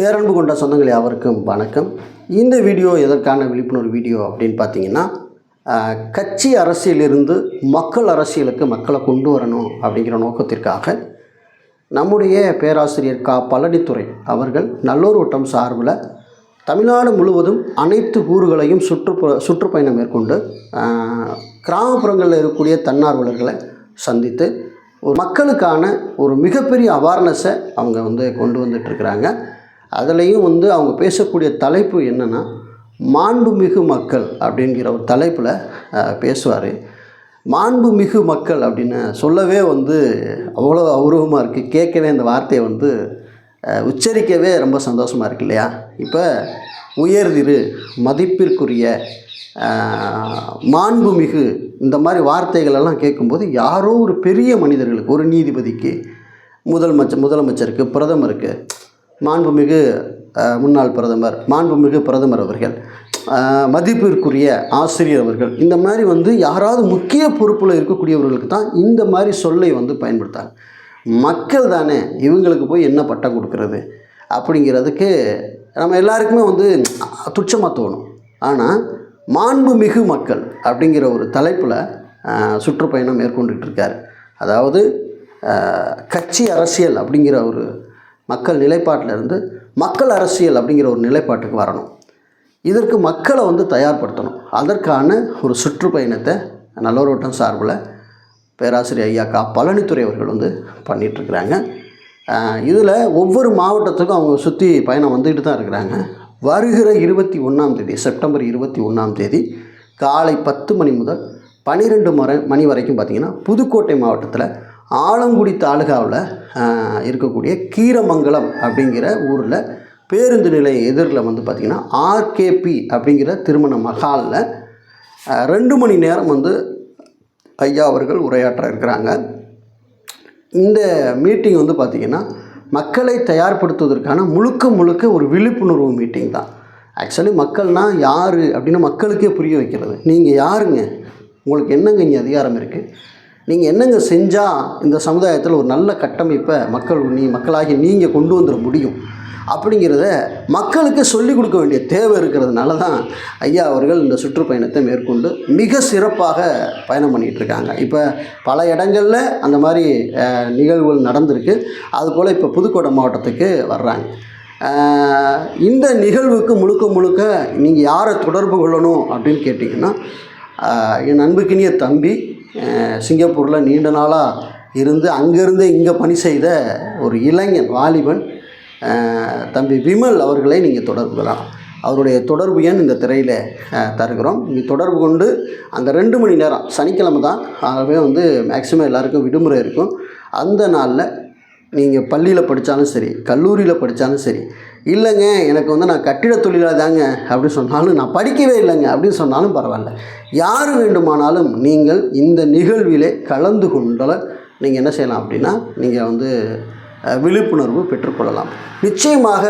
பேரன்பு கொண்ட சொந்தங்களே அவருக்கும் வணக்கம். இந்த வீடியோ எதற்கான விழிப்புணர்வு வீடியோ அப்படின்னு பார்த்தீங்கன்னா கட்சி அரசியலிருந்து மக்கள் அரசியலுக்கு மக்களை கொண்டு வரணும் அப்படிங்கிற நோக்கத்திற்காக நம்முடைய பேராசிரியர் கா. பழனித்துறை அவர்கள் நல்லூர் வட்டம் சார்பில் தமிழ்நாடு முழுவதும் அனைத்து ஊர்களையும் சுற்றுப்புற சுற்றுப்பயணம் மேற்கொண்டு கிராமப்புறங்களில் இருக்கக்கூடிய தன்னார்வலர்களை சந்தித்து ஒரு மக்களுக்கான ஒரு மிகப்பெரிய அவேர்னஸை அவங்க வந்து கொண்டு வந்துட்டுருக்கிறாங்க அதுலேயும் வந்து அவங்க பேசக்கூடிய தலைப்பு என்னென்னா மாண்புமிகு மக்கள் அப்படிங்கிற ஒரு தலைப்பில் பேசுவார். மாண்புமிகு மக்கள் அப்படின்னு சொல்லவே வந்து அவ்வளோ அபூர்வமாக இருக்குது கேட்கவே இந்த வார்த்தையை வந்து உச்சரிக்கவே ரொம்ப சந்தோஷமாக இருக்கு இல்லையா? இப்போ உயர்திரு மதிப்பிற்குரிய மாண்புமிகு இந்த மாதிரி வார்த்தைகளெல்லாம் கேட்கும்போது யாரோ ஒரு பெரிய மனிதர்களுக்கு ஒரு நீதிபதிக்கு முதலமைச்சர் முதலமைச்சருக்கு பிரதமருக்கு மாண்புமிகு முன்னாள் பிரதமர் மாண்புமிகு பிரதமர் அவர்கள் மதிப்பிற்குரிய ஆசிரியர் அவர்கள் இந்த மாதிரி வந்து யாராவது முக்கிய பொறுப்பில் இருக்கக்கூடியவர்களுக்கு தான் இந்த மாதிரி சொல்லை வந்து பயன்படுத்தாங்க. மக்கள் தானே இவங்களுக்கு போய் என்ன பட்டம் கொடுக்கறது அப்படிங்கிறதுக்கு நம்ம எல்லாருக்குமே வந்து துச்சமாக தோணும். ஆனால் மாண்புமிகு மக்கள் அப்படிங்கிற ஒரு தலைப்பில் சுற்றுப்பயணம் மேற்கொண்டுட்டு இருக்கார். அதாவது கட்சி அரசியல் அப்படிங்கிற ஒரு மக்கள் நிலைப்பாட்டில் இருந்து மக்கள் அரசியல் அப்படிங்கிற ஒரு நிலைப்பாட்டுக்கு வரணும். இதற்கு மக்களை வந்து தயார்படுத்தணும். அதற்கான ஒரு சுற்றுப்பயணத்தை நல்லோரோட்டம் சார்பில் பேராசிரியர் ஐயா கா. பழனித்துறை அவர்கள் வந்து பண்ணிகிட்ருக்குறாங்க இதில் ஒவ்வொரு மாவட்டத்துக்கும் அவங்க சுற்றி பயணம் வந்துக்கிட்டு தான் இருக்கிறாங்க. வருகிற இருபத்தி ஒன்றாம் தேதி செப்டம்பர் இருபத்தி ஒன்றாம் தேதி காலை பத்து மணி முதல் பன்னிரெண்டு மர மணி வரைக்கும் பார்த்திங்கன்னா புதுக்கோட்டை மாவட்டத்தில் ஆலங்குடி தாலுகாவில் இருக்கக்கூடிய கீரமங்கலம் அப்படிங்கிற ஊரில் பேருந்து நிலைய எதிரில் வந்து பார்த்திங்கன்னா ஆர்கேபி அப்படிங்கிற திருமண மகாலில் ரெண்டு மணி நேரம் வந்து ஐயா அவர்கள் உரையாற்ற இருக்கிறாங்க. இந்த மீட்டிங் வந்து பார்த்திங்கன்னா மக்களை தயார்படுத்துவதற்கான முழுக்க முழுக்க ஒரு விழிப்புணர்வு மீட்டிங் தான். ஆக்சுவலி மக்கள்னால் யார் அப்படின்னு மக்களுக்கே புரிய வைக்கிறது. நீங்கள் யாருங்க? உங்களுக்கு என்னங்க இங்கே அதிகாரம் இருக்குது நீங்கள் என்னங்க செஞ்சால் இந்த சமுதாயத்தில் ஒரு நல்ல கட்டமைப்பை மக்கள் நீ மக்களாகி நீங்கள் கொண்டு வந்துட முடியும்? அப்படிங்கிறத மக்களுக்கு சொல்லிக் கொடுக்க வேண்டிய தேவை இருக்கிறதுனால தான் ஐயா அவர்கள் இந்த சுற்றுப்பயணத்தை மேற்கொண்டு மிக சிறப்பாக பயணம் பண்ணிகிட்டு இருக்காங்க இப்போ பல இடங்களில் அந்த மாதிரி நிகழ்வுகள் நடந்திருக்கு. அதுபோல் இப்போ புதுக்கோட்டை மாவட்டத்துக்கு வர்றாங்க. இந்த நிகழ்வுக்கு முழுக்க முழுக்க நீங்கள் யாரை தொடர்பு கொள்ளணும் அப்படின்னு கேட்டிங்கன்னா என் அன்புக்கினிய தம்பி சிங்கப்பூரில் நீண்ட நாளாக இருந்து அங்கேருந்து இங்கே பணி செய்த ஒரு இளைஞன் வாலிபன் தம்பி விமல் அவர்களை நீங்கள் தொடர்பு கொள்ளலாம். அவருடைய தொடர்பு எண் இந்த திரையில் தருகிறோம். நீங்கள் தொடர்பு கொண்டு அந்த ரெண்டு மணி நேரம் சனிக்கிழமை தான் ஆகவே வந்து மேக்ஸிமம் எல்லாருக்கும் விடுமுறை இருக்கும். அந்த நாளில் நீங்கள் பள்ளியில் படித்தாலும் சரி கல்லூரியில் படித்தாலும் சரி இல்லைங்க எனக்கு வந்து நான் கட்டிட தொழிலாக தாங்க அப்படின்னு சொன்னாலும் நான் படிக்கவே இல்லைங்க அப்படின்னு சொன்னாலும் பரவாயில்ல. யார் வேண்டுமானாலும் நீங்கள் இந்த நிகழ்விலே கலந்து கொண்டால் நீங்கள் என்ன செய்யலாம் அப்படின்னா நீங்கள் வந்து விழிப்புணர்வு பெற்றுக்கொள்ளலாம். நிச்சயமாக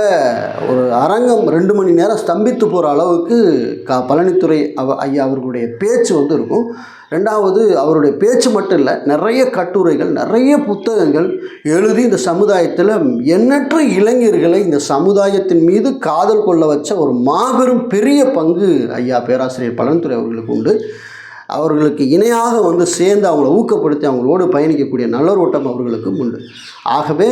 ஒரு அரங்கம் ரெண்டு மணி நேரம் ஸ்தம்பித்து போகிற அளவுக்கு கா பழனித்துறை அவ ஐயா அவர்களுடைய பேச்சு வந்து இருக்கும். ரெண்டாவது அவருடைய பேச்சு மட்டும் இல்லை நிறைய கட்டுரைகள் நிறைய புத்தகங்கள் எழுதி இந்த சமுதாயத்தில் எண்ணற்ற இளைஞர்களை இந்த சமுதாயத்தின் மீது காதல் கொள்ள வச்ச ஒரு மாபெரும் பெரிய பங்கு ஐயா பேராசிரியர் பழனித்துறை அவர்களுக்கு உண்டு. அவர்களுக்கு இணையாக வந்து சேர்ந்து அவங்கள ஊக்கப்படுத்தி அவங்களோடு பயணிக்கக்கூடிய நல்ல ஓட்டம் அவர்களுக்கும் உண்டு. ஆகவே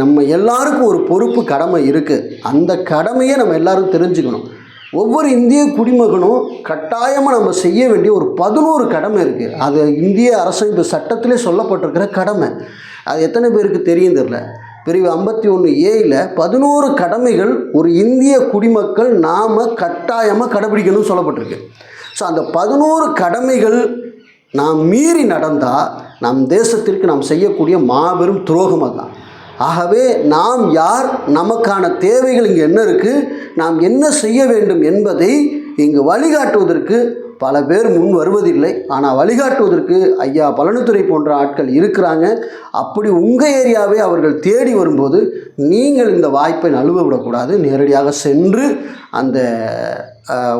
நம்ம எல்லாருக்கும் ஒரு பொறுப்பு கடமை இருக்குது அந்த கடமையை நம்ம எல்லாரும் தெரிஞ்சுக்கணும். ஒவ்வொரு இந்திய குடிமகனும் கட்டாயமாக நம்ம செய்ய வேண்டிய ஒரு பதினோரு கடமை இருக்குது அது இந்திய அரசமைப்பு சட்டத்திலே சொல்லப்பட்டிருக்கிற கடமை. அது எத்தனை பேருக்கு தெரியும் தெரில பிரிவு ஐம்பத்தி ஒன்று ஏயில் பதினோரு கடமைகள் ஒரு இந்திய குடிமக்கள் நாம் கட்டாயமாக கடைபிடிக்கணும்னு சொல்லப்பட்டிருக்கு. ஸோ அந்த பதினோரு கடமைகள் நாம் மீறி நடந்தால் நம் தேசத்திற்கு நாம் செய்யக்கூடிய மாபெரும் துரோகம் அதுதான். ஆகவே நாம் யார் நமக்கான தேவைகள் இங்கே என்ன இருக்குது நாம் என்ன செய்ய வேண்டும் என்பதை இங்கு வழிகாட்டுவதற்கு பல பேர் முன் வருவதில்லை. ஆனால் வழிகாட்டுவதற்கு ஐயா பழனித்துறை போன்ற ஆட்கள் இருக்கிறாங்க. அப்படி உங்கள் ஏரியாவே அவர்கள் தேடி வரும்போது நீங்கள் இந்த வாய்ப்பை நழுவ விடக்கூடாது. நேரடியாக சென்று அந்த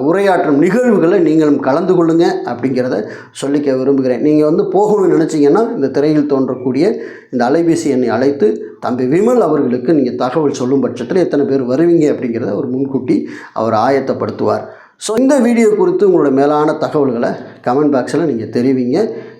உரையாற்றும் நிகழ்வுகளை நீங்களும் கலந்து கொள்ளுங்க அப்படிங்கிறத சொல்லிக்க விரும்புகிறேன். நீங்கள் வந்து போகணும்னு நினச்சிங்கன்னா இந்த திரையில் தோன்றக்கூடிய இந்த அலைபேசி எண்ணை அழைத்து தம்பி விமல் அவர்களுக்கு நீங்கள் தகவல் சொல்லும் பட்சத்தில் எத்தனை பேர் வருவீங்க அப்படிங்கிறத அவர் முன்கூட்டி அவர் ஆயத்தப்படுத்துவார். ஸோ இந்த வீடியோ குறித்து உங்களோட மேலான தகவல்களை கமெண்ட் பாக்ஸில் நீங்கள் தெரிவிங்க.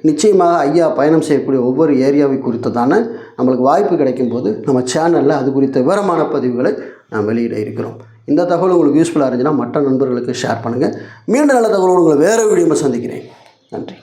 நிச்சயமாக ஐயா பயணம் செய்யக்கூடிய ஒவ்வொரு ஏரியாவை குறித்ததான நம்மளுக்கு வாய்ப்பு கிடைக்கும் போது நம்ம சேனலில் அது குறித்த விவரமான பதிவுகளை நாம் வெளியிட இருக்கிறோம். இந்த தகவல் உங்களுக்கு யூஸ்ஃபுல்லாக இருந்துச்சுன்னா மற்ற நண்பர்களுக்கு ஷேர் பண்ணுங்கள் மீண்டும் நல்ல தகவலோடு உங்களை வேறு வீடியோவில் சந்திக்கிறேன். நன்றி.